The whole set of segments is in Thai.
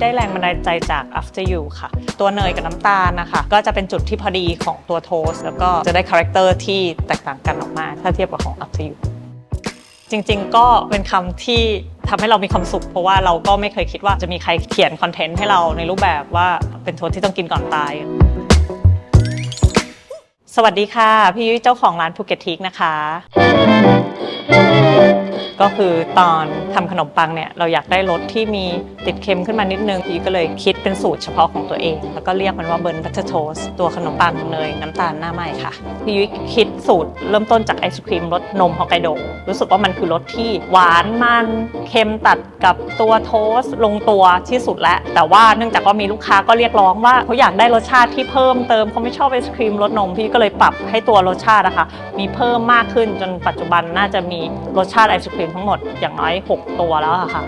ได้แรงบันดาลใจจาก After You ค่ะ ตัวเนยกับน้ำตาลนะคะ ก็จะเป็นจุดที่พอดีของตัวโทส์แล้วก็จะได้คาแรคเตอร์ที่แตกต่างกันออกมา ถ้าเทียบกับของ After You จริงๆ ก็เป็นคำที่ทำให้เรามีความสุข เพราะว่าเราก็ไม่เคยคิดว่าจะมีใครเขียนคอนเทนต์ให้เราในรูปแบบว่าเป็นโทส์ที่ต้องกินก่อนตาย สวัสดีค่ะ พี่ยุ้ยเจ้าของร้านภูเก็ตทิกนะคะ ก็คือตอนทำขนมปังเนี่ยเราอยากได้รสที่มีติดเค็มขึ้นมานิดนึงพี่ก็เลยคิดเป็นสูตรเฉพาะของตัวเอง แล้วก็เรียกมันว่าเบิร์นบัตเตอร์โทสตัวขนมปังเนยน้ำตาลหน้าไหม้ค่ะพี่ยุ้ยคิดสูตรเริ่มต้นจากไอศครีมรสนมฮอกไกโดรู้สึกว่ามันคือรสที่หวานมันเค็มตัดกับตัวโทส์ลงตัวที่สุดแล้ว แต่ว่าเนื่องจากว่ามีลูกค้าก็เรียกร้องว่าเขาอยากได้รสชาติที่เพิ่มเติมเขาไม่ชอบไอศครีมรสนมพี่ก็เลยปรับให้ตัวรสชาตินะคะมีเพิ่มมากขึ้นจนปัจจุบันน่าจะมีรสชาติไอศครีมทั้งหมดอย่างน้อย 6 ตัวแล้วค่ะ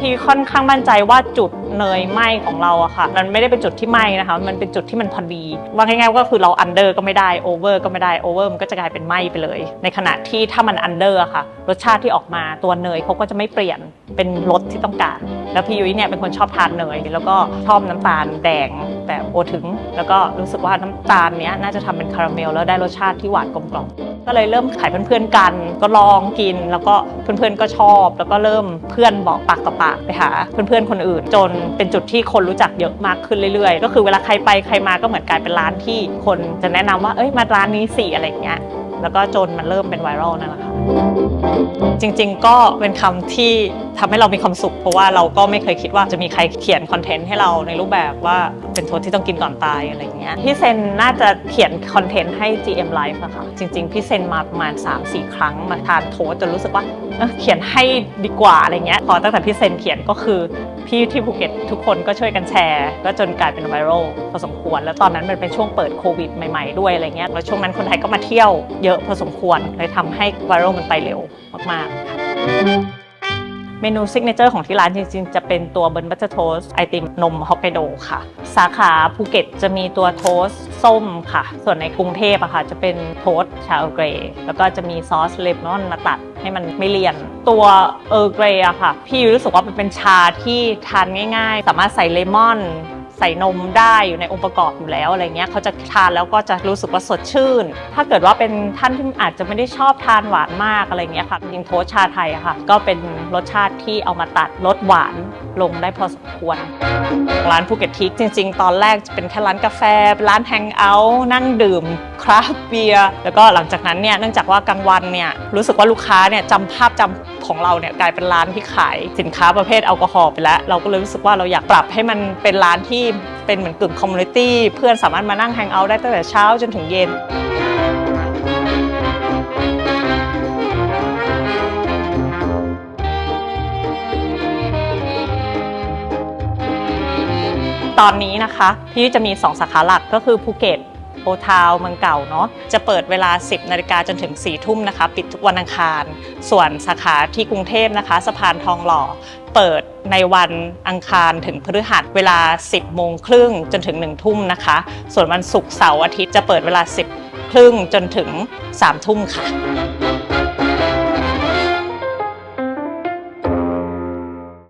พี่ค่อนข้างมั่นใจว่าจุดเนยไหมของเราอะค่ะ มันไม่ได้เป็นจุดที่ไหมนะคะ มันเป็นจุดที่มันพอดี ว่าง่ายๆก็คือเราอันเดอร์ก็ไม่ได้โอเวอร์ก็ไม่ได้โอเวอร์มันก็จะกลายเป็นไหมไปเลย ในขณะที่ถ้ามันอันเดอร์อะค่ะ รสชาติที่ออกมาตัวเนยเขาก็จะไม่เปลี่ยนเป็นรสที่ต้องการ แล้วพี่ยุ้ยเนี่ยเป็นคนชอบทานเนย แล้วก็ชอบน้ำตาลแดงแบบโอถึง แล้วก็รู้สึกว่าน้ำตาลเนี้ยน่าจะทำเป็นคาราเมลแล้วได้รสชาติที่หวานกลมกล่อม ก็เลยเริ่มขายเพื่อนๆกัน ก็ลองกิน แล้วก็เพื่อนๆก็ชอบ แล้วก็เริ่มเพื่อนบอกปากต่อปากไปหา เพื่อนๆคนอื่น จนเป็นจุดที่คนรู้จักเยอะมากขึ้นเรื่อยๆ ก็คือเวลาใครไปใครมาก็เหมือนกลายเป็นร้านที่คนจะแนะนำว่าเอ้ยมาร้านนี้สิอะไรอย่างเงี้ยแล้วก็จนมันเริ่มเป็นไวรัลนั่นแหละค่ะ จริงๆ ก็เป็นคำที่ทำให้เรามีความสุข เพราะว่าเราก็ไม่เคยคิดว่าจะมีใครเขียนคอนเทนต์ให้เราในรูปแบบว่าเป็นโทษที่ต้องกินก่อนตายอะไรเงี้ยพี่เซนน่าจะเขียนคอนเทนต์ให้ GM Life อะค่ะจริง ๆ พี่เซนมาประมาณ 3-4 ครั้งมาทานโทสต์จนรู้สึกว่าเเขียนให้ดีกว่าอะไรเงี้ยพอตั้งแต่พี่เซนเขียนก็คือพี่ที่ภูเก็ตทุกคนก็ช่วยกันแชร์ ก็จนกลายเป็นไวรัลพอสมควร แล้วตอนนั้นมันเป็นช่วงเปิดโควิดใหม่ๆด้วยอะไรเงี้ยแล้วช่วงนั้นคนไทยก็มาเที่ยวเยอะพอสมควรเลยทำให้ไวรัลมันไปเร็วมากๆ เมนูซิกเนเจอร์ของที่ร้านจริงๆ จะเป็นตัวเบิร์นบัตเตอร์โทสไอติมนมฮอกไกโดค่ะ สาขาภูเก็ตจะมีตัวโทสส้มค่ะ ส่วนในกรุงเทพอะค่ะ จะเป็นโทสชาเออร์เกรย์แล้วก็จะมีซอสเลมอนมาตัดให้มันไม่เลี่ยน ตัวเออร์เกรย์อะค่ะ พี่รู้สึกว่ามันเป็นชาที่ทานง่าย ๆ สามารถใส่เลมอน ใส่นมได้อยู่ในองค์ประกอบอยู่แล้วอะไรเงี้ยเขาจะทานแล้วก็จะรู้สึกว่าสดชื่น ถ้าเกิดว่าเป็นท่านที่อาจจะไม่ได้ชอบทานหวานมากอะไรเงี้ยค่ะจริงๆโทสชาไทยอะค่ะ ก็เป็นรสชาติที่เอามาตัดรสหวานลงได้พอสมควร ร้านภูเก็ตทิกจริง ๆ ตอนแรกจะเป็นแค่ร้านกาแฟ ร้านแฮงเอาท์นั่งดื่มคราฟเบียร์แล้วก็หลังจากนั้นเนี่ยเนื่องจากว่ากลางวันเนี่ยรู้สึกว่าลูกค้าเนี่ยจำภาพจำของเราเนี่ยกลายเป็นร้านที่ขายสินค้าประเภทแอลกอฮอล์ไปแล้ว เราก็เลยรู้สึกว่าเราอยากปรับให้มันเป็นร้านที่ เป็นเหมือนกึ่งคอมมูนิตี้เพื่อนสามารถมานั่งแฮงเอาท์ได้ตั้งแต่เช้าจนถึงเย็นตอนนี้นะคะพี่จะมี 2 สาขาหลักก็คือภูเก็ตโอทาวเมืองเก่าเนาะจะเปิดเวลา 10นาฬิกาจนถึง 4 ทุ่มนะคะ ปิดทุกวันอังคาร ส่วนสาขาที่กรุงเทพนะคะสะพานทองหล่อ เปิด ในวันอังคารถึงพฤหัสเวลา 10 โมงครึ่งจนถึง 1 ทุ่มนะคะ ส่วนวันศุกร์เสาร์อาทิตย์จะเปิดเวลา 10 ครึ่งจนถึง 3 ทุ่มค่ะ